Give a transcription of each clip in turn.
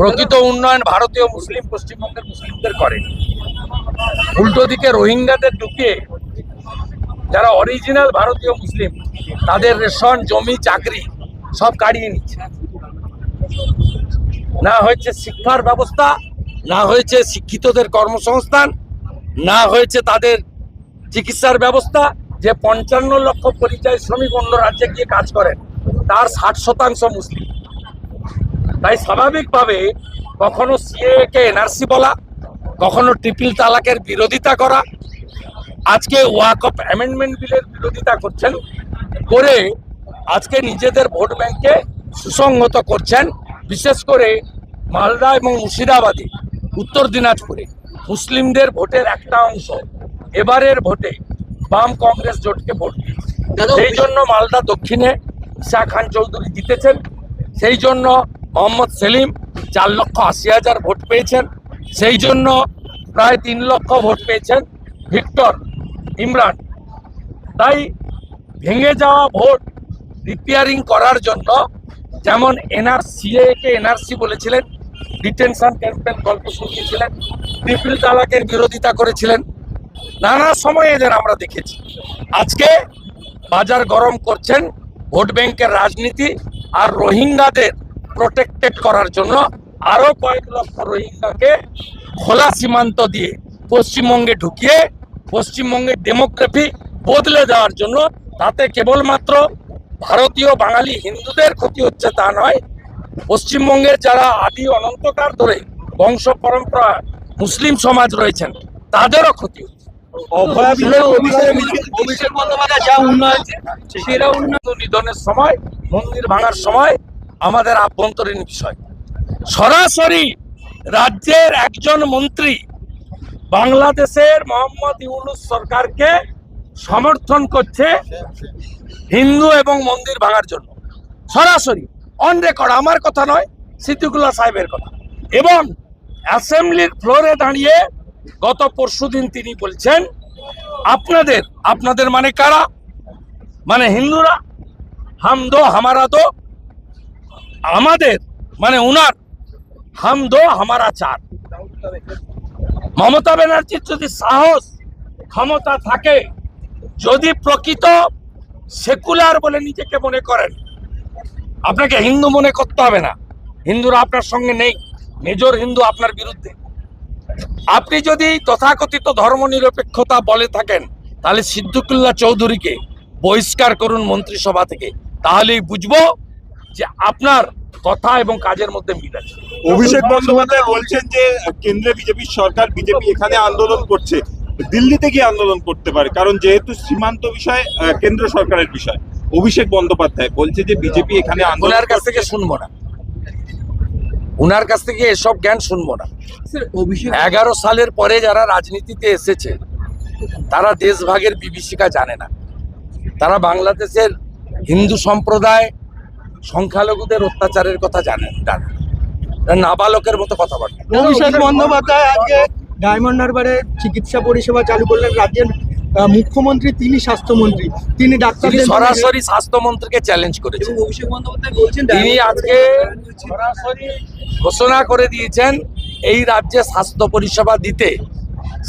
প্রকৃত উন্নয়ন ভারতীয় মুসলিম, পশ্চিমবঙ্গের মুসলিমদের করে। উল্টো দিকে রোহিঙ্গাদের ঢুকিয়ে যারা অরিজিনাল ভারতীয় মুসলিম, তাদের রেশন, জমি, চাকরি সব কাড়িয়ে নিচ্ছে। না হয়েছে শিক্ষার ব্যবস্থা, না হয়েছে শিক্ষিতদের কর্মসংস্থান, না হয়েছে তাদের চিকিৎসার ব্যবস্থা। যে পঞ্চান্ন লক্ষ পরিযায়ী শ্রমিক অন্য রাজ্যে গিয়ে কাজ করেন, তার ষাট শতাংশ মুসলিম। তাই স্বাভাবিকভাবে কখনো সিএ কে এনআরসি বলা কখনো ট্রিপল তালাকের বিরোধিতা করা আজকে ওয়াক অফ অ্যামেন্ডমেন্ট বিলের বিরোধিতা করছেন করে আজকে নিজেদের ভোট ব্যাংকে সুসংহত করছেন বিশেষ করে মালদা এবং মুর্শিদাবাদে উত্তর দিনাজপুরে। মুসলিমদের ভোটের একটা অংশ এবারের ভোটে বাম কংগ্রেস জোটকে ভোট দিয়েছে। সেই জন্য মালদা দক্ষিণে ঈশা খান চৌধুরী জিতেছেন সেই জন্য মোহাম্মদ সেলিম চার লক্ষ আশি হাজার ভোট পেয়েছেন। সেই জন্য প্রায় তিন লক্ষ ভোট পেয়েছেন ভিক্টর ইমরান। তাই ভেঙে যাওয়া ভোট রিপেয়ারিং করার জন্য যেমন এনআরসিএ কে এনআরসি বলেছিলেন, ডিটেনশন ক্যাম্পের গল্প শুনিয়েছিলেন ট্রিপল তালাকের বিরোধিতা করেছিলেন, নানা সময়ে এদের আমরা দেখেছি। আজকে বাজার গরম করছেন, ভোট ব্যাংকের রাজনীতি আর রোহিঙ্গাদের প্রোটেক্টেড করার জন্য আরও কয়েক লক্ষ রোহিঙ্গাকে খোলা সীমান্ত দিয়ে পশ্চিমবঙ্গে ঢুকিয়ে পশ্চিমবঙ্গের ডেমোগ্রাফি বদলে দেওয়ার জন্য তাতে কেবলমাত্র ভারতীয় বাঙালি হিন্দুদের ক্ষতি হচ্ছে তা নয় পশ্চিমবঙ্গের যারা আদি অনন্তকাল ধরে বংশ পরম্পরা মুসলিম সমাজ রয়েছেন তাদেরও ক্ষতি হচ্ছে যা উন্নয়ন সেরা উন্নয়ন নিধনের সময় মন্দির ভাঙার সময় আমাদের আভ্যন্তরীণ বিষয়। সরাসরি রাজ্যের একজন মন্ত্রী বাংলাদেশের মোহাম্মদ ইউনুস সরকারকে সমর্থন করছে হিন্দু এবং মন্দির ভাঙার জন্য। সরাসরি অন রেকর্ড আমার কথা নয়, সিদ্দিকুল্লাহ সাহেবের কথা। এবং অ্যাসেম্বলির ফ্লোরে দাঁড়িয়ে গত পরশুদিন তিনি বলছেন, আপনাদের আপনাদের মানে কারা? মানে হিন্দুরা? হাম দো হামারা দো আমাদের মানে উনার, হাম দো হামারা চার। মমতা ব্যানার্জির যদি সাহস, ক্ষমতা থাকে, যদি প্রকৃত সেকুলার বলে নিজেকে মনে করেন, আপনাকে হিন্দু মনে করতে হবে না। হিন্দুরা আপনার সঙ্গে নেই, মেজর হিন্দু আপনার বিরুদ্ধে। আপনি যদি তথাকথিত ধর্মনিরপেক্ষতা বলে থাকেন, তাহলে সিদ্দিকুল্লাহ চৌধুরীকে বহিষ্কার করুন মন্ত্রিসভা থেকে, তাহলেই বুঝব যে আপনার কথা এবং কাজের মধ্যে মিল আছে। অভিষেক বন্দ্যোপাধ্যায় বলছেন যে কেন্দ্রে বিজেপির সরকার বিজেপি এখানে আন্দোলন করছে। দিল্লিতে গিয়ে আন্দোলন করতে পারে কারণ যেহেতু সীমান্ত বিষয় আহ, কেন্দ্র সরকারের বিষয়। অভিষেক বন্দ্যোপাধ্যায় বলছে যে বিজেপি এখানে আন্দোলনের কাছ থেকে শুনব না। ওনার কাছ থেকে এসব জ্ঞান শুনব না। অভিষেক এগারো সালের পরে যারা রাজনীতিতে এসেছে তারা দেশভাগের বিভীষিকা জানে না। তারা বাংলাদেশের হিন্দু সম্প্রদায় সংখ্যালঘুদের অত্যাচারের কথা জানেন জানে তারা নাবালকের মতো কথাবার্তা। অভিষেক বন্দ্যোপাধ্যায় আজকে ডায়মন্ড হারবারে চিকিৎসা পরিষেবা চালু করলেন রাজ্যের মুখ্যমন্ত্রী তিনি স্বাস্থ্যমন্ত্রী তিনি ডাক্তারদের সরাসরি স্বাস্থ্যমন্ত্রীকে চ্যালেঞ্জ করেছেন। অভিষেক বন্দ্যোপাধ্যায় বলছেন তিনি আজকে সরাসরি ঘোষণা করে দিয়েছেন এই রাজ্যে স্বাস্থ্য পরিষেবা দিতে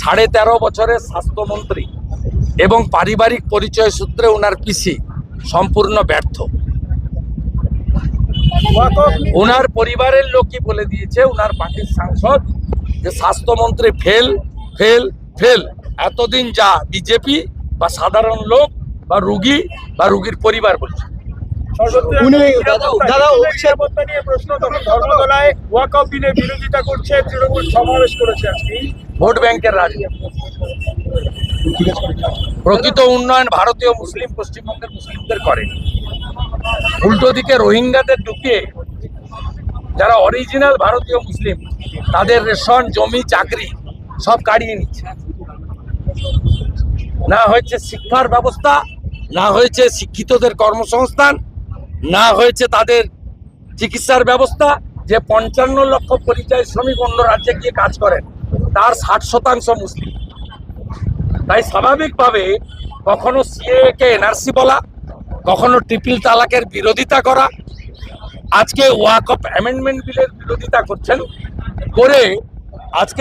সাড়ে তেরো বছরের স্বাস্থ্যমন্ত্রী এবং পারিবারিক পরিচয় সূত্রে ওনার পিসি সম্পূর্ণ ব্যর্থ। ওনার পরিবারের লোকই বলে দিয়েছে ওনার পার্টির সাংসদ যে স্বাস্থ্যমন্ত্রী ফেল ফেল ফেল। এতদিন যা বিজেপি বা সাধারণ লোক বা রুগী বা রুগীর পরিবার বলছে। দাদা অভিষেক নিয়ে প্রশ্ন তখন ধর্মতলায় ওয়াকআপ বিলের বিরোধিতা করছে তৃণমূল সমাবেশ করেছে আজকে। ভোট ব্যাংকের রাজনীতি প্রকৃত উন্নয়ন ভারতীয় মুসলিম পশ্চিমবঙ্গের মুসলিমদের করে। উল্টো দিকে রোহিঙ্গাদের ঢুকিয়ে যারা অরিজিনাল ভারতীয় মুসলিম, তাদের রেশন, জমি, চাকরি সব কাড়িয়ে নিচ্ছে। না হয়েছে শিক্ষার ব্যবস্থা, না হয়েছে শিক্ষিতদের কর্মসংস্থান, না হয়েছে তাদের চিকিৎসার ব্যবস্থা। যে পঞ্চান্ন লক্ষ পরিযায়ী শ্রমিক অন্য রাজ্যে গিয়ে কাজ করেন, তার ষাট শতাংশ মুসলিম। তাই স্বাভাবিকভাবে কখনো সিএ কে এনআরসি বলা কখনো ট্রিপল তালাকের বিরোধিতা করা আজকে ওয়াক অফ অ্যামেন্ডমেন্ট বিলের বিরোধিতা করছেন করে আজকে